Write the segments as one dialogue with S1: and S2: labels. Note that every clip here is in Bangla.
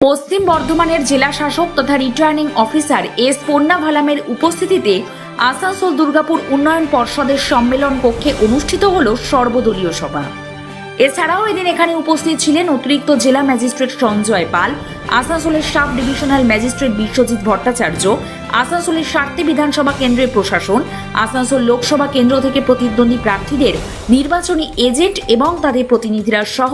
S1: পশ্চিম বর্ধমানের জেলা শাসক তথা রিটার্নিং অফিসার এস পন্না ভালামের উপস্থিতিতে আসানসোল দুর্গাপুর উন্নয়ন পর্ষদের সম্মেলন কক্ষে অনুষ্ঠিত হল সর্বদলীয় সভা। এছাড়াও এদিন এখানে উপস্থিত ছিলেন অতিরিক্ত জেলা ম্যাজিস্ট্রেট সঞ্জয় পাল, আসানসোলের sub divisional magistrate Biswajit Bhattacharya, আসানসোলের সাতটি বিধানসভা কেন্দ্রের প্রশাসন, আসানসোল লোকসভা কেন্দ্র থেকে প্রতিদ্বন্দ্বী প্রার্থীদের নির্বাচনী এজেন্ট এবং তাদের প্রতিনিধিরা সহ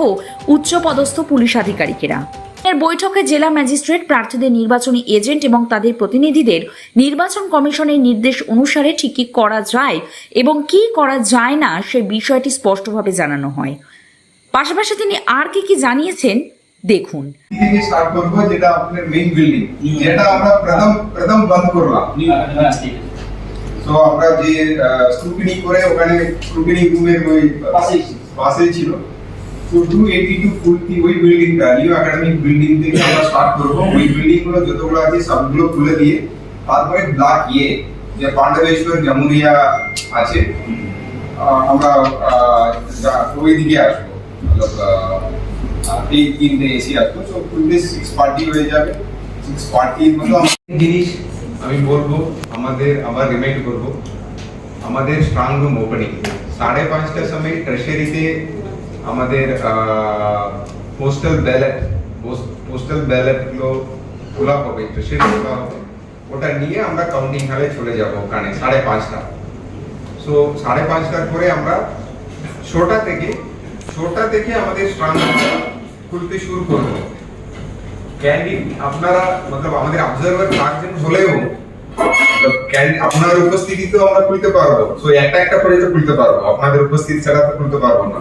S1: উচ্চপদস্থ পুলিশ আধিকারিকেরা। এর বৈঠকে জেলা ম্যাজিস্ট্রেট প্রার্থীদের নির্বাচনী এজেন্ট এবং তাদের প্রতিনিধিদের নির্বাচন কমিশনের নির্দেশ অনুসারে ঠিক কি করা যায় এবং কি করা যায় না সে বিষয়টি স্পষ্টভাবে জানানো হয়। পাশাপাশি তিনি আর কি কি জানিয়েছেন দেখুন।
S2: থেকে স্টার্ট করব যেটা আপনার মেইন বিল্ডিং যেটা আমরা প্রথম প্রথম বন্ধ করলাম। তো আমরা যে স্ক্রুটিনি করে ওখানে স্ক্রুটিনি রুমের ওই।
S3: পাশেই
S2: ছিল। তো টু এইটি টু ফুলটি ওই বিল্ডিংটা নিউ একাডেমিক বিল্ডিং থেকে আমরা স্টার্ট করব ওই বিল্ডিংগুলো যতগুলো আছে সবগুলো খুলে দিয়ে তারপরে ব্লক ইয়ে যে পাণ্ডবেশ্বর জামুরিয়া আছে আহ, আমরা আহ, যা- ওই দিকে আসব মতলব, আহ, এই তিনটে এসি আসব তো ফুললি সিক্স পার্টি হয়ে যাবে সিক্স পার্টির মতো আমরা-
S4: জিনিস আমি বলব আমাদের আবার রিমাইন্ড করব আমাদের স্ট্রং রুম ওপেনিং সাড়ে পাঁচটার সময় ট্রেশারিতে আমাদের পোস্টাল ব্যালট পোস্টাল ব্যালটগুলো খোলা হবে ট্রেশারি খোলা ওটা নিয়ে আমরা কাউন্টিং হলে চলে যাব ওখানে, সাড়ে পাঁচটা। সো সাড়ে পাঁচটার পরে আমরা ছটা থেকে ছটা থেকে আমাদের স্ট্রং খুলতে শুরু করব। ক্যান্ডিড আপনারা, মতলব আমাদের অবজারভার থাকছেন হলেও আপনার উপস্থিতিতেও আমরা খুলতে পারব। সো একটা একটা করে তো খুলতে পারব, আপনাদের উপস্থিতি ছাড়া তো খুলতে পারব না।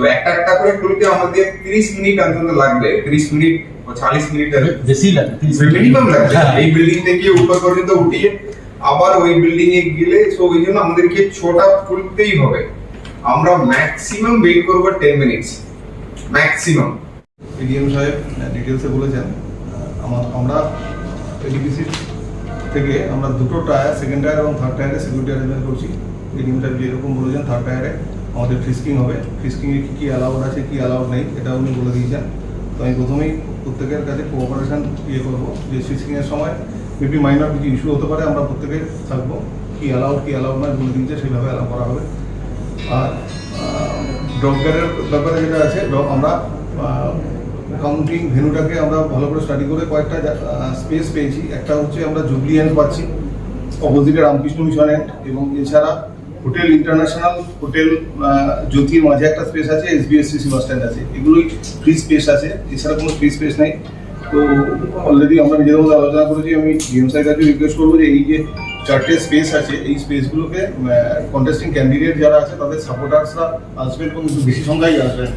S4: সো একটা একটা করে খুলতে আমাদের 30 মিনিট অন্তত লাগবে। 30 মিনিট ও 40 মিনিট
S3: বেশি লাগে
S4: মিনিমাম লাগবে। এই বিল্ডিং থেকে উপর পর্যন্ত উঠিয়ে আবার ওই বিল্ডিং এ গেলে সো ওই জন্য আমাদেরকে ছোটা খুলতেই হবে। আমরা ম্যাক্সিমাম ওয়েট করব 10 মিনিটস ম্যাক্সিমাম
S5: এডিএম সাহেব ডিটেলসে বলেছেন আমার আমরা এডিপিসি থেকে আমরা দুটো টায়ার সেকেন্ড টায়ার এবং থার্ড টায়ারে সিকিউরিটি অ্যারেঞ্জমেন্ট করছি। এডিএম সাহেব যেরকম বলেছেন থার্ড টায়ারে আমাদের ফ্রিস্কিং হবে। ফ্রিস্কিংয়ে কী কী অ্যালাউড আছে, কী অ্যালাউড নেই এটা উনি বলে দিয়েছেন তো আমি প্রথমেই প্রত্যেকের কাছে কোঅপারেশন ইয়ে করব যে ফ্রিস্কিংয়ের সময় মেবি মাইনর কিছু ইস্যু হতে পারে, আমরা প্রত্যেকে থাকব। কী অ্যালাউড কী অ্যালাউড নয়, বলে দিয়েছে, সেইভাবে অ্যালাউ করা হবে। আর ডগ গার্ডের ব্যাপারে যেটা আছে আমরা কাউন্টিং ভেনুটাকে আমরা ভালো করে স্টাডি করে কয়েকটা স্পেস পেয়েছি। একটা হচ্ছে আমরা জুবলি এন্ড পাচ্ছি অপোজিটে রামকৃষ্ণ মিশন এন্ড এবং এছাড়া হোটেল ইন্টারন্যাশনাল, হোটেল জ্যোতির মাঝে একটা স্পেস আছে এসবিএসসিসি বাস স্ট্যান্ড আছে। এগুলোই ফ্রি স্পেস আছে, এছাড়া কোনো ফ্রি স্পেস নেই। তো অলরেডি আমরা নিজেদের মধ্যে আলোচনা করেছি, আমি ডিএম স্যার কাছে রিকোয়েস্ট করব যে এই যে চারটে স্পেস আছে, এই স্পেসগুলোকে কন্টেস্টিং ক্যান্ডিডেট যারা আছে, তাদের সাপোর্টার্সরা আসবেন এবং একটু বেশি সংখ্যায় আসবেন।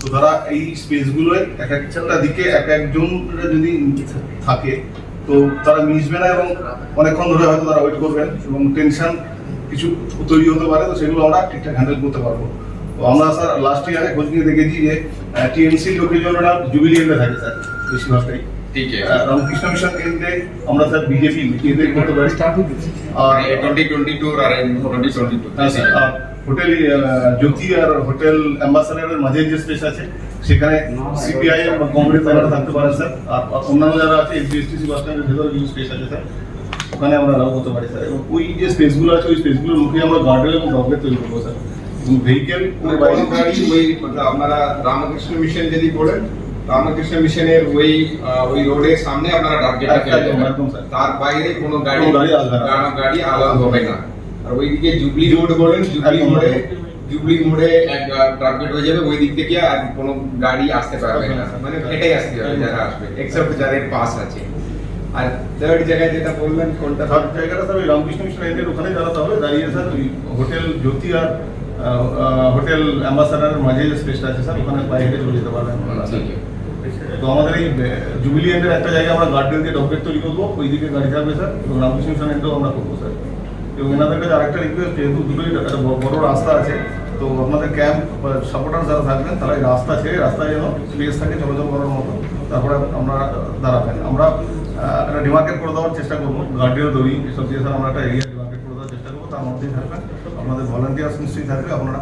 S5: তো তারা এই স্পেসগুলোয় এক একটা দিকে এক একজন যদি থাকে, তো তারা মিশবে না এবং অনেকক্ষণ ধরে হয়তো তারা ওয়েট করবেন এবং টেনশন কিছু তৈরি হতে পারে তো সেগুলো আমরা ঠিকঠাক হ্যান্ডেল করতে পারব। তো আমরা স্যার লাস্ট ইয়ারে খোঁজ নিয়ে দেখেছি যে টিএমসি লোকের জন্য জুবিলি এন্ডে থাকে স্যার বেশিরভাগটাই
S4: ঠিক আছে
S5: আহ, রামকৃষ্ণ মিশন কেন্দ্রে আমরা স্যার বিজেপি কেন্দ্রে করতে পারি। আর
S4: টোয়েন্টি টোয়েন্টি টু আর টোয়েন্টি টোয়েন্টি টু
S5: স্যার, আর হোটেল জ্যোতি আর হোটেল অ্যাম্বাসাডারের মাঝে যে স্পেস আছে সেখানে সিপিআই বা কংগ্রেস তারা থাকতে পারে স্যার আর অন্যান্য যারা আছে এসবিএসটিসি বাস স্ট্যান্ডের ভেতরে কিছু স্পেস আছে স্যার ওখানে আমরা অ্যালাউ করতে পারি স্যার এবং ওই যে স্পেসগুলো আছে ওই স্পেসগুলোর মুখে আমরা গার্ডওয়ে এবং ডগলেট তৈরি করব স্যার এবং ভেহিকেল
S4: কোনো গাড়ি ওই মতলব আপনারা রামকৃষ্ণ মিশন যদি বলেন রামকৃষ্ণ মিশনের ওই আহ, ওই রোডের সামনে আপনারা ডাকগেটটা
S5: একদম,
S4: পেয়ে যাবেন।
S5: একদম, স্যার।
S4: তার বাইরে কোনো গাড়ি
S5: কোনো গাড়ি আসবে না।
S4: কোনো গাড়ি আলাদা হবে না আর ওইদিকে জুবলি রোড বলেন জুবলি
S5: একদম,
S4: মোড়ে
S5: একদম।
S4: জুবলি মোড়ে এক ট্রাফিক হয়ে যাবে ওই দিক থেকে আর কোনো গাড়ি আসতে পারবে না
S5: একদম।
S4: মানে হেঁটে আসতে হবে
S5: একদম।
S4: যারা আসবে এক্সেপ্ট যাদের পাস আছে আর থার্ড জায়গায় যেটা বললেন কোনটা?
S5: থার্ড জায়গাটা স্যার ওই রামকৃষ্ণ মিশন এন্ডের ওখানে দাঁড়াতে হবে। দাঁড়িয়ে স্যার ওই হোটেল জ্যোতি আর হোটেল অ্যাম্বাসাডারের মাঝে যে স্পেসটা আছে স্যার ওখানে পায়ে হেঁটে চলে যেতে পারবেন।
S4: ঠিক আছে
S5: তো আমাদের এই জুবিলি এন্ডের একটা জায়গায় আমরা গার্ডেন দিয়ে ডকেট তৈরি করব ওই দিকে গাড়ি থাকবে স্যার এবং রামকৃষ্ণ মিশন এন্ডেও আমরা করব স্যার এবং এনাদের কাছে আরেকটা রিকোয়েস্ট যেহেতু দুটোই একটা বড় রাস্তা আছে তো আপনাদের ক্যাম্প বা সাপোর্টার যারা থাকবেন তারা রাস্তা ছেড়ে রাস্তায় যেন স্পেস থাকে চলাচল করার মতো তারপরে আমরা দাঁড়াবেন। আমরা একটা ডিমার্কেট করে দেওয়ার চেষ্টা করব। গার্ডিও দড়ি এসব দিয়ে স্যার আমরা একটা এরিয়া ডিমার্কেট করে দেওয়ার চেষ্টা করব। তার মধ্যেই থাকবেন আপনাদের ভলান্টিয়ার্স নিশ্চয়ই থাকবে আপনারা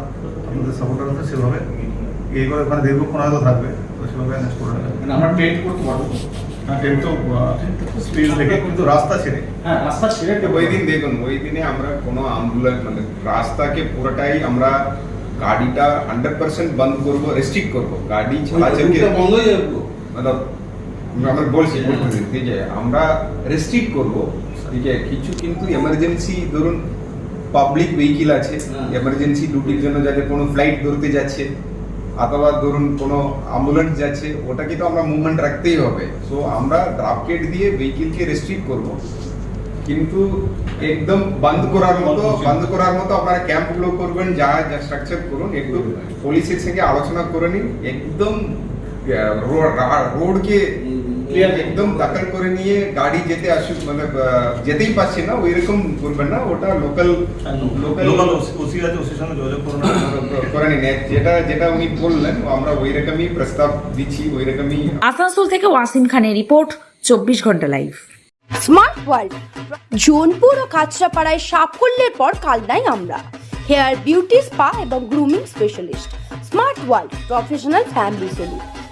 S5: আপনাদের সাপোর্টার আছে সেভাবে এই করে ওখানে দীর্ঘক্ষণ হয়তো থাকবে তো সেভাবে অ্যারেঞ্জ করে নেবেন
S3: মানে আমরা ট্রেন করতে পারব।
S5: হ্যাঁ তো স্পিড থেকে কিন্তু রাস্তা ছেড়ে।
S3: হ্যাঁ রাস্তা ছেড়ে
S4: ওই দিন দেখুন ওই দিনে আমরা কোনো অ্যাম্বুলেন্স মানে রাস্তাকে পুরোটাই আমরা গাড়িটা হান্ড্রেড পার্সেন্ট বন্ধ করব রেস্ট্রিক্ট করব। গাড়ি চলাচলকে
S3: বন্ধ হয়ে যাবে। পুরো।
S4: আমরা বলছি যে আমরা রেস্ট্রিক্ট করব। যে কিছু কিন্তু এমার্জেন্সি ধরুন পাবলিক ভেহিকেল আছে
S3: হ্যাঁ।
S4: এমার্জেন্সি ডিউটির জন্য যাতে কোনো ফ্লাইট ধরতে যাচ্ছে অথবা ধরুন কোনো অ্যাম্বুলেন্স যাচ্ছে ওটাকে তো আমরা মুভমেন্ট রাখতেই হবে। সো আমরা ড্রাফকেট দিয়ে ভেহিকেলকে রেস্ট্রিক্ট করব। কিন্তু একদম বন্ধ করার মতো বন্ধ করার মতো আপনারা ক্যাম্পগুলো করবেন যা যা স্ট্রাকচার করুন একটু হ্যাঁ। পুলিশের সঙ্গে আলোচনা করে নিন। একদম রোডকে
S3: Clear
S4: একদম দাখল করে নিয়ে গাড়ি যেতে আসু মানে যেতেই পারছে না ওই রকম করবেন না ওটা লোকাল লোকাল
S5: লোকাল ওসি আছে ওসির সঙ্গে যোগাযোগ করে নেবেন
S4: করে নিন যেটা যেটা উনি বললেন আমরা ওই রকমই প্রস্তাব দিচ্ছি ওই রকমই
S1: আসানসোল থেকে ওয়াসিম খানের রিপোর্ট চব্বিশ ঘণ্টা লাইভ
S6: স্মার্ট ওয়ার্ল্ড জোনপুর ও কাঁচরাপাড়ায় সাফল্যের পর কালনাই আমরা। হেয়ার বিউটি স্পা এবং grooming specialist smart world professional family salon